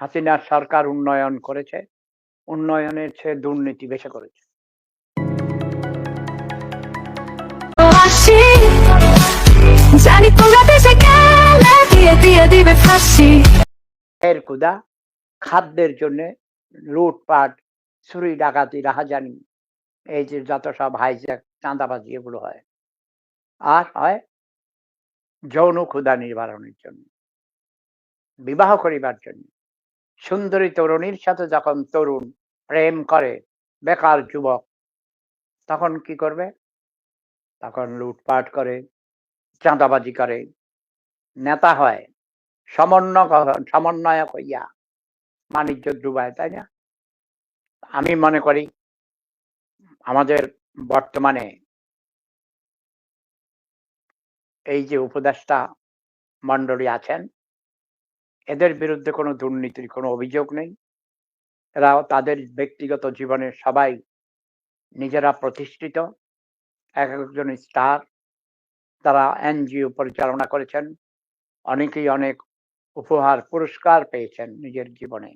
হাসিনার সরকার উন্নয়ন করেছে উন্নয়নের চেয়ে দুর্নীতি বেশি করেছে। এর কুদা খাদ্যের জন্য লুটপাট চুরি ডাকাতি রাহাজানি এই যে যত সব হাইজ্যাক চাঁদাবাজি এগুলো হয়। আর হয় যৌন ক্ষুদা নিবারণের জন্য বিবাহ করিবার জন্য। সুন্দরী তরুণীর সাথে যখন তরুণ প্রেম করে, বেকার যুবক, তখন কি করবে? তখন লুটপাট করে, চাঁদাবাজি করে। নেতা হয় সমন্বয় সমন্বয়ক হইয়া বাণিজ্য ডুবায় তাই না? আমি মনে করি আমাদের বর্তমানে এই যে উপদেষ্টা মণ্ডলী আছেন এদের বিরুদ্ধে কোনো দুর্নীতির কোনো অভিযোগ নেই। এরা তাদের ব্যক্তিগত জীবনে সবাই নিজেরা প্রতিষ্ঠিত। এক একজন স্টার, তারা এনজিও পরিচালনা করেছেন। অনেকেই অনেক উপহার, পুরস্কার পেয়েছেন নিজের জীবনে।